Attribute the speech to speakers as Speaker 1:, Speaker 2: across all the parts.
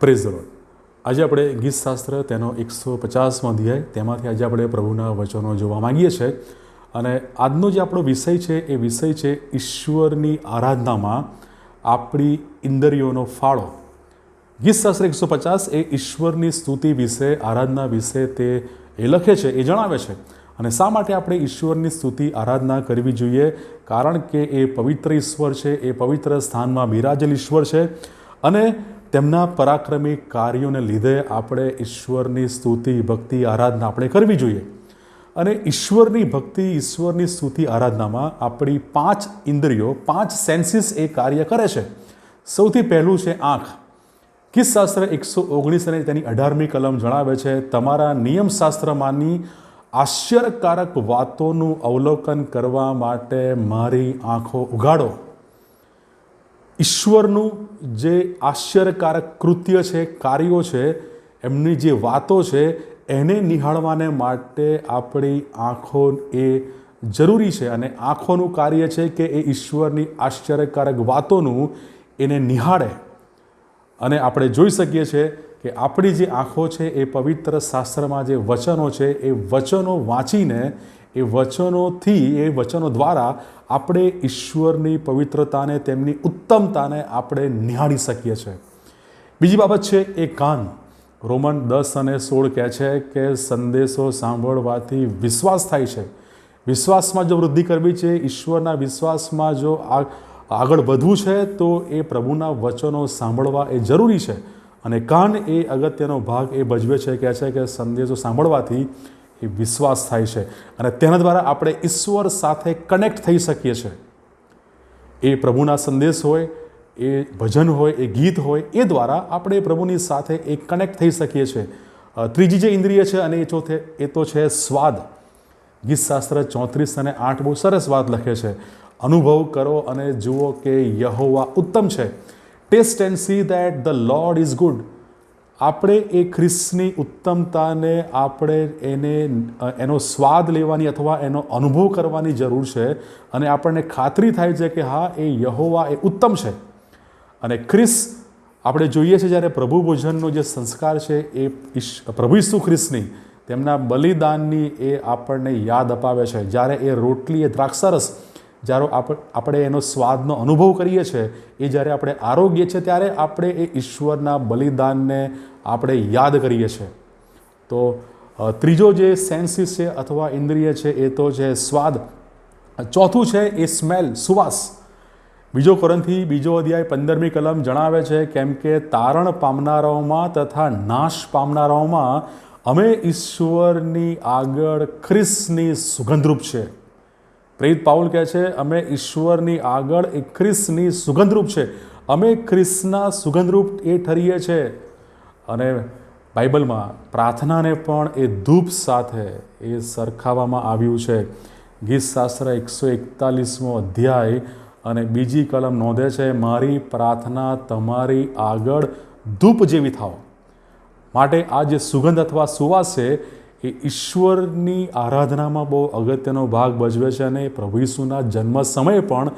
Speaker 1: Praise the આજે આપણે ગીતશાસ્ત્ર તેનો એકસો પચાસમો અધ્યાય, તેમાંથી આજે આપણે પ્રભુના વચનો જોવા માંગીએ છીએ. અને આજનો જે આપણો વિષય છે, એ વિષય છે ઈશ્વરની આરાધનામાં આપણી ઇન્દ્રિયોનો ફાળો. ગીતશાસ્ત્ર એકસો પચાસ એ ઈશ્વરની સ્તુતિ વિશે, આરાધના વિશે તે એ લખે છે, એ જણાવે છે. અને શા માટે આપણે ઈશ્વરની સ્તુતિ, આરાધના કરવી જોઈએ? કારણ કે એ પવિત્ર ઈશ્વર છે, એ પવિત્ર સ્થાનમાં બિરાજેલ ઈશ્વર છે. અને તેમના પરાક્રમી કાર્યોને લીધે આપણે ઈશ્વરની સ્તુતિ, ભક્તિ, આરાધના આપણે કરવી જોઈએ. અને ઈશ્વરની ભક્તિ, ઈશ્વરની સ્તુતિ, આરાધનામાં આપણી પાંચ ઇન્દ્રિયો, પાંચ સેન્સીસ એ કાર્ય કરે છે. સૌથી પહેલું છે આંખ. કિસશાસ્ત્ર એકસો ઓગણીસ અને તેની અઢારમી કલમ જણાવે છે, તમારા નિયમશાસ્ત્રમાંની આશ્ચર્યકારક વાતોનું અવલોકન કરવા માટે મારી આંખો ઉગાડો. ઈશ્વરનું જે આશ્ચર્યકારક કૃત્ય છે, કાર્યો છે, એમની જે વાતો છે, એને નિહાળવાને માટે આપણી આંખો એ જરૂરી છે અને આંખોનું કાર્ય છે કે એ ઈશ્વરની આશ્ચર્યકારક વાતોનું એને નિહાળે. અને આપણે જોઈ શકીએ છીએ કે આપણી જે આંખો છે, એ પવિત્ર શાસ્ત્રમાં જે વચનો છે, એ વચનો વાંચીને એ વચનોથી, એ વચનો દ્વારા આપણે ઈશ્વરની પવિત્રતાને, તેમની ઉત્તમતાને આપણે નિહાળી શકીએ છીએ. બીજી બાબત છે એ કાન રોમન દસ અને સોળ કહે છે કે સંદેશો સાંભળવાથી વિશ્વાસ થાય છે. વિશ્વાસમાં જો વૃદ્ધિ કરવી છે, ઈશ્વરના વિશ્વાસમાં જો આગળ વધવું છે, તો એ પ્રભુના વચનો સાંભળવા એ જરૂરી છે. અને કાન એ અગત્યનો ભાગ એ ભજવે છે, કહે છે કે સંદેશો સાંભળવાથી એ વિશ્વાસ થાય છે. અને તેના દ્વારા આપણે ઈશ્વર સાથે કનેક્ટ થઈ શકીએ છીએ. એ પ્રભુના સંદેશ હોય, એ ભજન હોય, એ ગીત હોય, એ દ્વારા આપણે પ્રભુની સાથે એ કનેક્ટ થઈ શકીએ છીએ. ત્રીજી જે ઇન્દ્રિય છે અને એ ચોથે, એ તો છે સ્વાદ. ગીતશાસ્ત્ર ચોત્રીસ અને આઠ બહુ સરસ વાત લખે છે. અનુભવ કરો અને જુઓ કે યહોવા ઉત્તમ છે. Taste and see that the lord is good આપણે એ ખ્રિસ્તની ઉત્તમતાને આપણે એને એનો સ્વાદ લેવાની અથવા એનો અનુભવ કરવાની જરૂર છે અને આપણને ખાતરી થાય છે કે હા, એ યહોવા એ ઉત્તમ છે. અને ખ્રિસ આપણે જોઈએ છીએ જ્યારે પ્રભુ ભોજનનો જે સંસ્કાર છે એ પ્રભુ ઈસુ ખ્રિસ્તની, તેમના બલિદાનની એ આપણને યાદ અપાવે છે. જ્યારે એ રોટલી એ દ્રાક્ષરસ જ્યારે આપ- આપણે એનો સ્વાદનો અનુભવ કરીએ છીએ, એ જ્યારે આપણે આરોગ્ય છે ત્યારે આપણે એ ઈશ્વરના બલિદાનને આપણે યાદ કરીએ છીએ. તો ત્રીજો જે સેન્સીસ છે અથવા ઇન્દ્રિય છે એ તો છે સ્વાદ. ચોથું છે એ સ્મેલ, સુવાસ. બીજો કરંથી બીજો અધ્યાય પંદરમી કલમ જણાવે છે કેમ કે તારણ પામનારાઓમાં તથા નાશ પામનારાઓમાં અમે ઈશ્વરની આગળ ખ્રિસ્તની સુગંધરૂપ છે. પ્રેરિત પાઉલ કહે છે, અમે ઈશ્વરની આગળ એ ખ્રિસ્તની સુગંધરૂપ છે. અમે ખ્રિસ્તના સુગંધરૂપ એ ઠરીએ છીએ અને બાઇબલમાં પ્રાર્થનાને પણ એ ધૂપ સાથે એ સરખાવવામાં આવ્યું છે. ગીતશાસ્ત્ર એકસો એકતાલીસમો અધ્યાય અને બીજી કલમ નોંધે છે, મારી પ્રાર્થના તમારી આગળ ધૂપ જેવી થાવ માટે આ જે સુગંધ અથવા સુવાસ છે એ ઈશ્વરની આરાધનામાં બહુ અગત્યનો ભાગ ભજવે છે અને પ્રભુ ઈસુના જન્મ સમયે પણ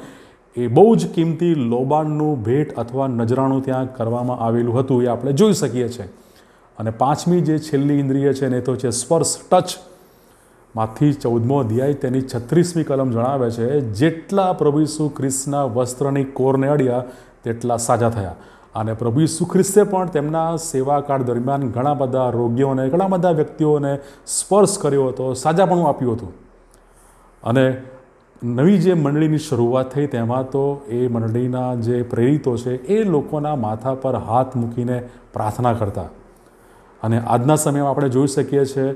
Speaker 1: એ બહુ જ કિંમતી લોબાનનું ભેટ અથવા નજરાણું ત્યાં કરવામાં આવેલું હતું, એ આપણે જોઈ શકીએ છીએ. અને પાંચમી જે છેલ્લી ઇન્દ્રિય છે ને તો છે સ્પર્શ, ટચ. માંથી ચૌદમો અધ્યાય તેની છત્રીસમી કલમ જણાવે છે, જેટલા પ્રભુ ઈસુ ખ્રિસ્તના વસ્ત્રની કોરને અડ્યા, તેટલા સાજા થયા. અને પ્રભુ ઈસુ ખ્રિસ્તે પણ તેમના સેવાકાળ દરમિયાન ઘણા બધા રોગીઓને, ઘણા બધા વ્યક્તિઓને સ્પર્શ કર્યો હતો, સાજાપણું આપ્યું હતું. અને નવી જે મંડળીની શરૂઆત થઈ તેમાં તો એ મંડળીના જે પ્રેરિતો છે એ લોકોના માથા પર હાથ મૂકીને પ્રાર્થના કરતા. અને આજના સમયમાં આપણે જોઈ શકીએ છીએ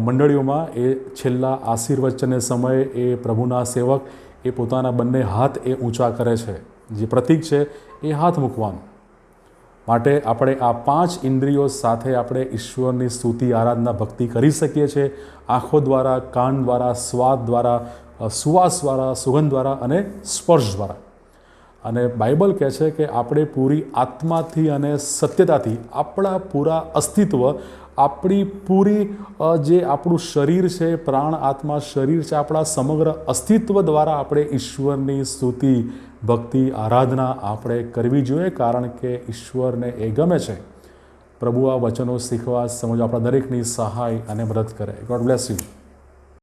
Speaker 1: મંડળીઓમાં એ છેલ્લા આશીર્વચનને સમયે એ પ્રભુના સેવક એ પોતાના બંને હાથ એ ઊંચા કરે છે. જે પ્રતીક છે એ હાથ મૂકવાનું. માટે આપણે આ પાંચ ઇન્દ્રિયો સાથે આપણે ઈશ્વરની સ્તુતિ, આરાધના, ભક્તિ કરી શકીએ છીએ. આંખો દ્વારા, કાન દ્વારા, સ્વાદ દ્વારા સુવાસ દ્વારા, સુગંધ દ્વારા અને સ્પર્શ દ્વારા. અને બાઇબલ કહે છે કે આપણે પૂરી આત્માથી અને સત્યતાથી, આપણા પૂરા અસ્તિત્વ, આપણી પૂરી જે આપણું શરીર છે, પ્રાણ, આત્મા, શરીર છે, આપણા સમગ્ર અસ્તિત્વ દ્વારા આપણે ઈશ્વરની સ્તુતિ ભક્તિ, આરાધના આપણે કરવી જોઈએ કારણ કે ઈશ્વરને એ ગમે છે. પ્રભુ આ વચનો શીખવા સમજવા આપણા દરેકની સહાય અને મદદ કરે. God bless you